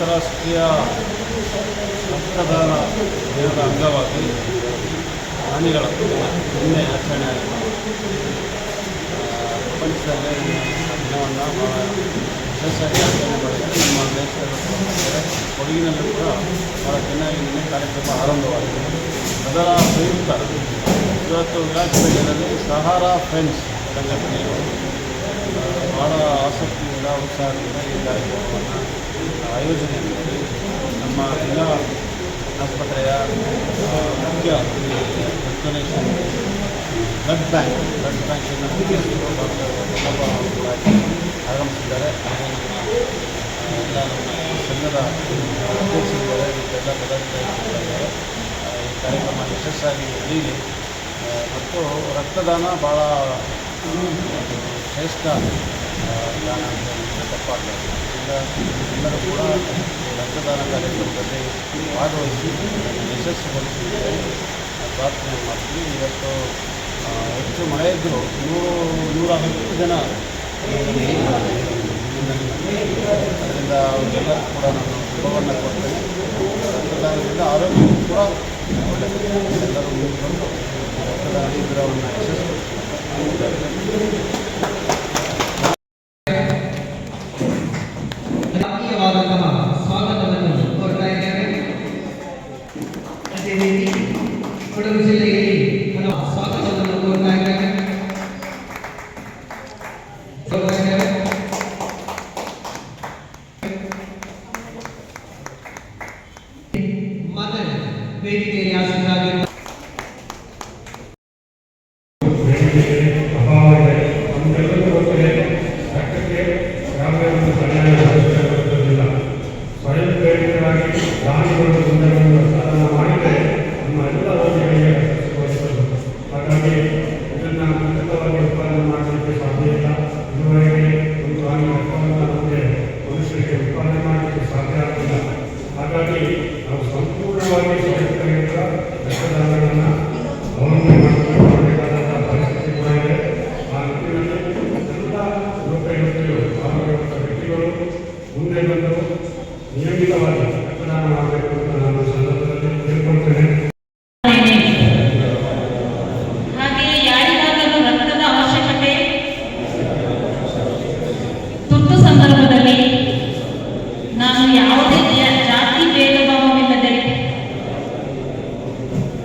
ಅಂತಾರಾಷ್ಟ್ರೀಯ ರಕ್ತದಾನ ದಿನದ ಅಂಗವಾಗಿ ಪ್ರಾಣಿಗಳ ನಿನ್ನೆ ಆಚರಣೆ ಆಗಿದೆ. ಪ್ರಪಂಚದಲ್ಲಿ ದಿನವನ್ನು ಭಾಳ ಆಚರಣೆ ಮಾಡಿದರೆ ನಮ್ಮ ದೇಶದ ಕೊಡಗಿನಲ್ಲೂ ಕೂಡ ಭಾಳ ಚೆನ್ನಾಗಿ ನಿನ್ನೆ ಕಾರ್ಯಕ್ರಮ ಆರಂಭವಾಗಿದೆ. ಅದರ ಪ್ರಯುಕ್ತ ಇವತ್ತು ಜನರಲ್ಲಿ ಸಹಾರಾ ಫ್ರೆಂಡ್ಸ್ ಸಂಘಟನೆಯವರು ಭಾಳ ಆಸಕ್ತಿಯಿಂದ, ಉತ್ಸಾಹದಿಂದ ಈ ಕಾರ್ಯಕ್ರಮವನ್ನು ಆಯೋಜನೆ ಮಾಡಿ ನಮ್ಮ ಜಿಲ್ಲಾ ಆಸ್ಪತ್ರೆಯ ಮುಖ್ಯ ಡೊನೇಷನ್ ಬ್ಲಡ್ ಬ್ಯಾಂಕ್ ಬ್ಲಡ್ ಮುಖ್ಯಸ್ಥರು ಡಾಕ್ಟರ್ ಆಗಮಿಸಿದ್ದಾರೆ. ಎಲ್ಲ ನಮ್ಮ ಸಂಘದ ಅಧ್ಯಕ್ಷರಿದ್ದಾರೆ. ಎಲ್ಲ ಪದಾಧಿಕಾರಿಗಳಿದ್ದಾರೆ ಈ ಕಾರ್ಯಕ್ರಮ ಯಶಸ್ಸಾಗಿ ನಡೆಯಲಿ. ಮತ್ತು ರಕ್ತದಾನ ಭಾಳ ಶ್ರೇಷ್ಠ ದಾನ ಅಂತ ಹೇಳಿದ್ರೆ ಎಲ್ಲರೂ ಕೂಡ ರಕ್ತದಾನ ಕಾರ್ಯಕ್ರಮದಲ್ಲಿ ಭಾಗವಹಿಸಿ ಅದನ್ನು ಯಶಸ್ವಿಗೊಳಿಸಿದ್ದಾರೆ. ಪ್ರಾರ್ಥನೆ ಮಾಡ್ತೀವಿ. ಇವತ್ತು ಹೆಚ್ಚು ಮಳೆ ಇದ್ದರೂ ನೂರು ನೂರ ಹತ್ತು ಜನ ಅದರಿಂದ ಅವರಿಗೆಲ್ಲರೂ ಕೂಡ ನಾನು ಶುಭವನ್ನು ಕೊಡ್ತೇನೆ. ರಕ್ತದಾನದಿಂದ ಆರೋಗ್ಯಕ್ಕೂ ಕೂಡ ಒಳ್ಳೆಯದು. ಎಲ್ಲರೂ ಮುಂದುಕೊಂಡು ರಕ್ತದಾನ ಶಿಬಿರವನ್ನು ಯಶಸ್ವಿ Gracias. work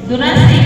ದುರಾಸೆ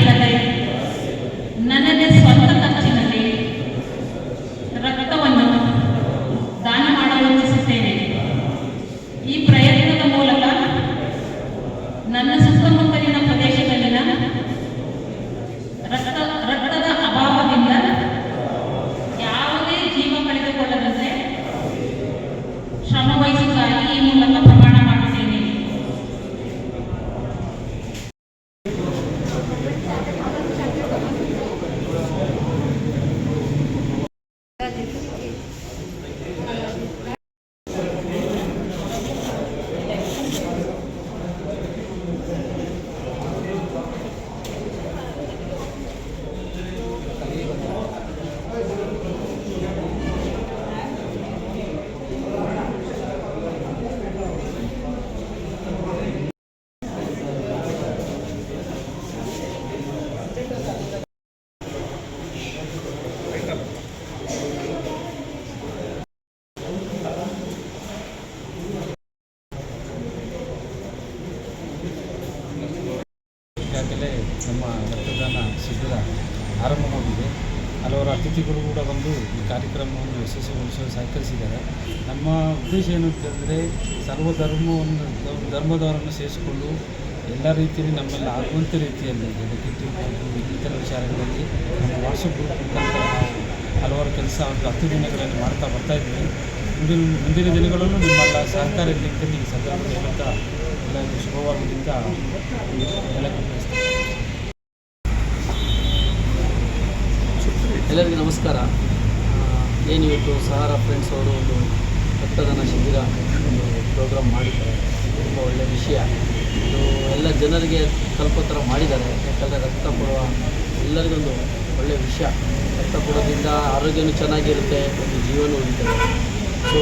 ಈಗಾಗಲೇ ನಮ್ಮ ರಕ್ತದಾನ ಶಿಬಿರ ಆರಂಭವಾಗಿದೆ ಹಲವಾರು ಅತಿಥಿಗಳು ಕೂಡ ಬಂದು ಈ ಕಾರ್ಯಕ್ರಮವನ್ನು ಯಶಸ್ವಿಗೊಳಿಸಲು ಸಹಕರಿಸಿದ್ದಾರೆ. ನಮ್ಮ ಉದ್ದೇಶ ಏನು ಅಂತಂದರೆ ಸರ್ವಧರ್ಮವನ್ನು, ಧರ್ಮದವರನ್ನು ಸೇರಿಸಿಕೊಂಡು ಎಲ್ಲ ರೀತಿಯಲ್ಲಿ ನಮ್ಮೆಲ್ಲ ಆಗುವಂಥ ರೀತಿಯಲ್ಲಿ ಇನ್ನಿತರ ವಿಚಾರಗಳಲ್ಲಿ ನಮ್ಮ ವಾಟ್ಸಪ್ ಗ್ರೂಪ್ ಮುಖಾಂತರ ನಾವು ಹಲವಾರು ಕೆಲಸ ಒಂದು ಹತ್ತು ದಿನಗಳಲ್ಲಿ ಮಾಡ್ತಾ ಬರ್ತಾ ಇದ್ದೀವಿ. ಮುಂದಿನ ಮುಂದಿನ ದಿನಗಳಲ್ಲೂ ನಿಮ್ಮೆಲ್ಲ ಸಹಕಾರ ಇರಲಿಕ್ಕೆ ಈ ಸಂದರ್ಭದಲ್ಲಿ ಎಲ್ಲರಿಗೂ ಬಯಸ್ತೇನೆ. ಎಲ್ಲರಿಗೂ ನಮಸ್ಕಾರ. ಏನು ಇವತ್ತು ಸಹಾರಾ ಫ್ರೆಂಡ್ಸ್ ಅವರು ಒಂದು ರಕ್ತದಾನ ಶಿಬಿರ ಒಂದು ಪ್ರೋಗ್ರಾಮ್ ಮಾಡಿದ್ದಾರೆ. ತುಂಬ ಒಳ್ಳೆಯ ವಿಷಯ. ಇದು ಎಲ್ಲ ಜನರಿಗೆ ತಲುಪೋ ಥರ ಮಾಡಿದ್ದಾರೆ. ಯಾಕಂದರೆ ರಕ್ತ ಕೊಡುವ ಎಲ್ಲರಿಗೊಂದು ಒಳ್ಳೆಯ ವಿಷಯ. ರಕ್ತ ಕೊಡೋದ್ರಿಂದ ಆರೋಗ್ಯನೂ ಚೆನ್ನಾಗಿರುತ್ತೆ, ಒಂದು ಜೀವನ ಉಳಿತದೆ. ಸೊ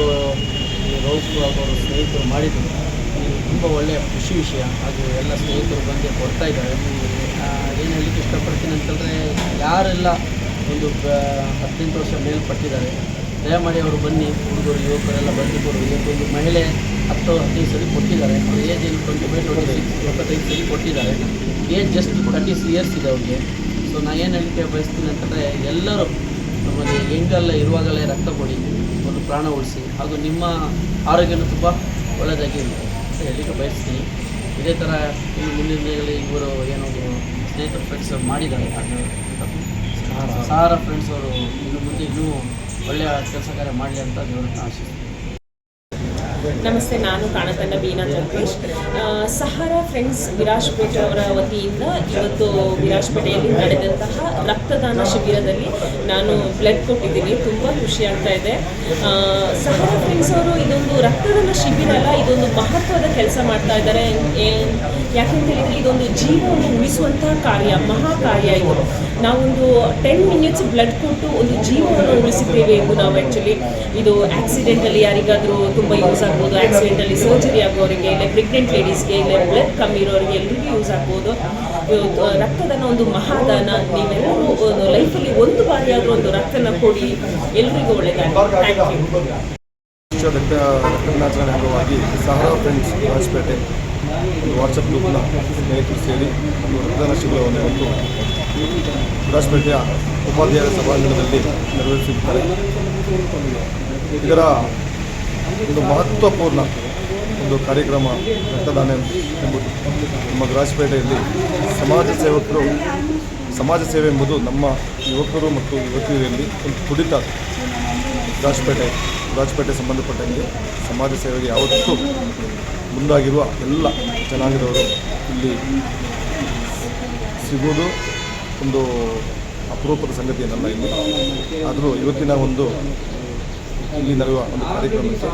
ಈ ಬಾಬು ಅವರು ಸ್ನೇಹಿತರು ಮಾಡಿದರು. ತುಂಬ ಒಳ್ಳೆಯ ಖುಷಿ ವಿಷಯ. ಹಾಗೂ ಎಲ್ಲ ಸ್ನೇಹಿತರು ಬಂದು ಕೊಡ್ತಾ ಇದ್ದಾರೆ. ಏನು ಹೇಳಲಿಕ್ಕೆ ಇಷ್ಟಪಡ್ತೀನಿ ಅಂತಂದರೆ, ಯಾರೆಲ್ಲ ಒಂದು ಹದಿನೆಂಟು ವರ್ಷ ಮೇಲ್ಪಟ್ಟಿದ್ದಾರೆ, ದಯಮಾಡಿ ಅವರು ಬನ್ನಿ. ಹುಡುಗರು, ಯುವಕರೆಲ್ಲ ಬಂದು ಕೊಡು. ಇವತ್ತೊಂದು ಮಹಿಳೆ ಹತ್ತು ಹದಿನೈದು ಸಲ ಕೊಟ್ಟಿದ್ದಾರೆ. ಅವ್ರ ಏಜ್ ಏನು? ಟ್ವೆಂಟಿ ಫೈವ್ ಟ್ವೆಂಟಿ ಸಿಕ್ಸ್ ಇಪ್ಪತ್ತೈದು ಸಲ ಕೊಟ್ಟಿದ್ದಾರೆ. ಏಜ್ ಜಸ್ಟ್ ತರ್ಟಿ ಇಯರ್ಸ್ ಇದೆ ಅವ್ರಿಗೆ. ಸೊ ನಾನು ಏನು ಹೇಳಲಿಕ್ಕೆ ಬಯಸ್ತೀನಿ ಅಂತಂದರೆ, ಎಲ್ಲರೂ ನಮ್ಮಲ್ಲಿ ಹೆಂಗಲ್ಲ ಇರುವಾಗಲೇ ರಕ್ತ ಕೊಡಿ ಒಂದು ಪ್ರಾಣ ಉಳಿಸಿ. ಹಾಗೂ ನಿಮ್ಮ ಆರೋಗ್ಯನ ತುಂಬ ಒಳ್ಳೆಯದಾಗಿ ಅಂತ ಹೇಳಲಿಕ್ಕೆ ಬಯಸ್ತೀನಿ. ಇದೇ ಥರ ಇನ್ನು ಮುಂದಿನ ದಿನಗಳಲ್ಲಿ ಇವರು ಏನೋ ಸ್ನೇಹಿತರು ಫ್ರೆಂಡ್ಸ್ ಮಾಡಿದ್ದಾರೆ. ಸಹಾರ ಫ್ರೆಂಡ್ಸ್ ಅವರು ಇನ್ನು ಮುಂದೆ ಇನ್ನೂ ಒಳ್ಳೆಯ ಕೆಲಸ ಕಾರ್ಯ ಮಾಡಲಿ ಅಂತ ದೇವರನ್ನು ಆಶಿಸ್ತೀನಿ. ನಮಸ್ತೆ, ನಾನು ಕಾಣತಂಡ ಬೀನಾ ಜಗದೀಶ್. ಸಹಾರಾ ಫ್ರೆಂಡ್ಸ್ ವಿರಾಜ್ಪೇಟೆ ಅವರ ವತಿಯಿಂದ ಇವತ್ತು ವಿರಾಜ್ಪೇಟೆಯಲ್ಲಿ ನಡೆದಂತಹ ರಕ್ತದಾನ ಶಿಬಿರದಲ್ಲಿ ನಾನು ಬ್ಲಡ್ ಕೊಟ್ಟಿದ್ದೀನಿ. ತುಂಬ ಖುಷಿ ಆಗ್ತಾ ಇದೆ. ಸಹಾರಾ ಫ್ರೆಂಡ್ಸ್ ಅವರು ಇದೊಂದು ರಕ್ತದಾನ ಶಿಬಿರ ಅಲ್ಲ, ಇದೊಂದು ಮಹತ್ವದ ಕೆಲಸ ಮಾಡ್ತಾ ಇದ್ದಾರೆ. ಏನ್- ಯಾಕೆಂತ ಹೇಳಿದ್ರೆ ಇದೊಂದು ಜೀವವನ್ನು ಉಳಿಸುವಂತಹ ಕಾರ್ಯ, ಮಹಾ ಕಾರ್ಯ ಇದು. ನಾವೊಂದು ಟೆನ್ ಮಿನಿಟ್ಸ್ ಬ್ಲಡ್ ಕೊಟ್ಟು ಒಂದು ಜೀವವನ್ನು ಉಳಿಸಿದ್ದೇವೆ ಎಂದು ನಾವು ಆ್ಯಕ್ಚುಲಿ ಇದು ಆಕ್ಸಿಡೆಂಟಲ್ಲಿ ಯಾರಿಗಾದರೂ ತುಂಬ ಯೂಸ್ ಆಗ್ಬೋದು ಆಕ್ಸಿಡೆಂಟಲ್ಲಿ ಸರ್ಜರಿ ಆಗೋರಿಗೆ ಇಲ್ಲ ಪ್ರೆಗ್ನೆಂಟ್ ಲೇಡೀಸ್ಗೆ ಇಲ್ಲ ಬ್ಲಡ್ ಕಮ್ಮಿ ಇರೋರಿಗೆ ಎಲ್ರಿಗೂ ಯೂಸ್ ಆಗ್ಬೋದು. ರಕ್ತದಾನ ಒಂದು ಮಹಾದಾನ. ನೀವೆಲ್ಲರೂ ಲೈಫಲ್ಲಿ ಒಂದು ಬಾರಿ ಆದರೂ ಒಂದು ರಕ್ತನ ಕೊಡಿ. ಎಲ್ರಿಗೂ ಒಳ್ಳೆಯದಾಗಿ ಥ್ಯಾಂಕ್ ಯು ರಕ್ತ ರಕ್ತ ದಿನಾಚರಣೆ ಅಂಗವಾಗಿ ಸಹರಾ ಫ್ರೆಂಡ್ಸ್ ರಾಜಪೇಟೆ, ಒಂದು ವಾಟ್ಸಪ್ ಗ್ರೂಪ್ನ ಸ್ನೇಹಿತರು ಸೇರಿ ಒಂದು ರಕ್ತದಾನ ಶಿಬಿರವನ್ನು ಇವತ್ತು ರಾಜಪೇಟೆಯ ಉಪಾಧ್ಯಾಯರ ಸಭಾಂಗಣದಲ್ಲಿ ನೆರವೇರಿಸಿದ್ದಾರೆ. ಇದರ ಒಂದು ಮಹತ್ವಪೂರ್ಣ ಒಂದು ಕಾರ್ಯಕ್ರಮ ರಕ್ತದಾನ ಎಂಬುದು. ನಮ್ಮ ರಾಜಪೇಟೆಯಲ್ಲಿ ಸಮಾಜ ಸೇವಕರು, ಸಮಾಜ ಸೇವೆ ಎಂಬುದು ನಮ್ಮ ಯುವಕರು ಮತ್ತು ಯುವತಿಯರಲ್ಲಿ ಒಂದು ಕುಡಿತ ರಾಜಪೇಟೆ ರಾಜಪೇಟೆ ಸಂಬಂಧಪಟ್ಟಂಗೆ ಸಮಾಜ ಸೇವೆಗೆ ಯಾವತ್ತೂ ಮುಂದಾಗಿರುವ ಎಲ್ಲ ಜನಾಂಗದವರು ಇಲ್ಲಿ ಸಿಗುವುದು ಒಂದು ಅಪರೂಪದ ಸಂಗತಿ ಏನಲ್ಲ ಇಲ್ಲಿ. ಆದರೂ ಇವತ್ತಿನ ಒಂದು ಇಲ್ಲಿ ನಡೆಯುವ ಒಂದು ಕಾರ್ಯಕ್ರಮಕ್ಕೆ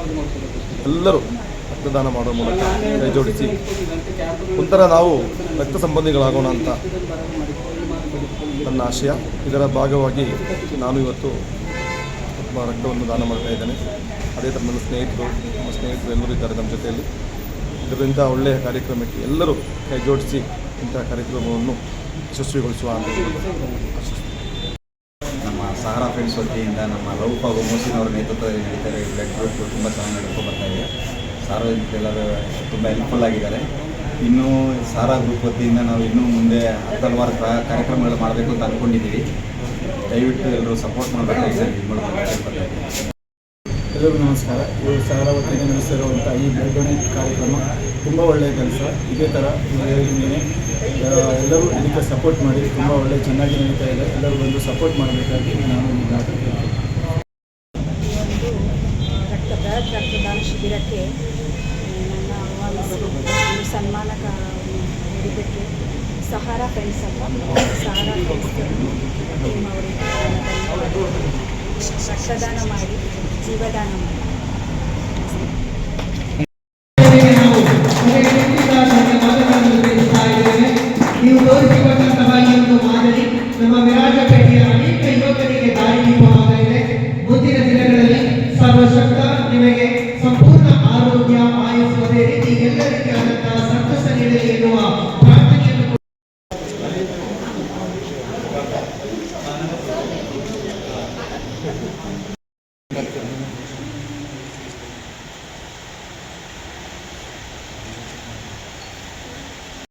ಎಲ್ಲರೂ ರಕ್ತದಾನ ಮಾಡುವ ಮೂಲಕ ಕೈ ಜೋಡಿಸಿ. ಒಂಥರ ನಾವು ರಕ್ತ ಸಂಬಂಧಿಗಳಾಗೋಣ ಅಂತ ನನ್ನ ಆಶಯ. ಇದರ ಭಾಗವಾಗಿ ನಾನು ಇವತ್ತು ತುಂಬ ರಕ್ತವನ್ನು ದಾನ ಮಾಡ್ತಾ ಇದ್ದೇನೆ. ಅದೇ ಥರ ನನ್ನ ಸ್ನೇಹಿತರು, ನಮ್ಮ ಸ್ನೇಹಿತರು ಎಲ್ಲರೂ ಇದ್ದಾರೆ ನಮ್ಮ ಜೊತೆಯಲ್ಲಿ. ಇದರಿಂದ ಒಳ್ಳೆಯ ಕಾರ್ಯಕ್ರಮಕ್ಕೆ ಎಲ್ಲರೂ ಕೈ ಜೋಡಿಸಿ ಇಂತಹ ಕಾರ್ಯಕ್ರಮವನ್ನು ಯಶಸ್ವಿಗೊಳಿಸುವ ಅಂತ ಸಹಾರಾ ಫ್ರೆಂಡ್ಸ್ ವತಿಯಿಂದ ನಮ್ಮ ಲವ್ ಹಾಗೂ ಮೋಸಿನ್ ಅವರ ನೇತೃತ್ವದಲ್ಲಿ ನಡೀತಾ ಇರೋ ಬ್ಲಡ್ ಗ್ರೂಪ್ ತುಂಬ ಚೆನ್ನಾಗಿ ನಡ್ಕೊಂಡು ಬರ್ತಾ ಇದೆ. ಸಾರ್ವಜನಿಕರೆಲ್ಲರೂ ತುಂಬ ಹೆಲ್ಪ್ಫುಲ್ ಆಗಿದ್ದಾರೆ. ಇನ್ನೂ ಸಾರಾ ಗ್ರೂಪ್ ವತಿಯಿಂದ ನಾವು ಇನ್ನೂ ಮುಂದೆ ಹತ್ತಲ್ವಾರು ಕಾರ್ಯಕ್ರಮಗಳು ಮಾಡಬೇಕು ಅಂತ ಅಂದ್ಕೊಂಡಿದ್ದೀವಿ. ದಯವಿಟ್ಟು ಎಲ್ಲರೂ ಸಪೋರ್ಟ್ ಮಾಡಬೇಕು ಇದು ಎಲ್ಲರಿಗೂ ನಮಸ್ಕಾರ. ಇವರು ಸಾಲ ವತಿಯಿಂದ ನಡೆಸಿರುವಂಥ ಈ ಬ್ಲಡ್ ಡೊನೇಟ್ ಕಾರ್ಯಕ್ರಮ ತುಂಬ ಒಳ್ಳೆಯ ಕೆಲಸ. ಇದೇ ಥರ ಹೇಳಿದ್ದೀನಿ ಎಲ್ಲರೂ ಇದಕ್ಕೆ ಸಪೋರ್ಟ್ ಮಾಡಿ, ತುಂಬ ಒಳ್ಳೆ ಚೆನ್ನಾಗಿ ನಡೀತಾ ಇದೆ. ಎಲ್ಲರೂ ಬಂದು ಸಪೋರ್ಟ್ ಮಾಡಬೇಕಾಗಿ ನಾನು ಈ ಮಾತು ಕೇಳ್ತೀನಿ ಒಂದು ರಕ್ತ ಬೃಹತ್ ರಕ್ತದಾನ ಶಿಬಿರಕ್ಕೆ ನನ್ನ ಸನ್ಮಾನ ಇದಕ್ಕೆ ಸಹಾರ ಸಹಾರಾ ಫ್ರೆಂಡ್ಸ್ ಅಂತ ಸಹಾರಾ ಫ್ರೆಂಡ್ಸ್ ಟೀಮ್ ಅವರಿಗೆ ರಕ್ತದಾನ ಮಾಡಿ ಜೀವದಾನ ಮಾಡಿ ನಾವು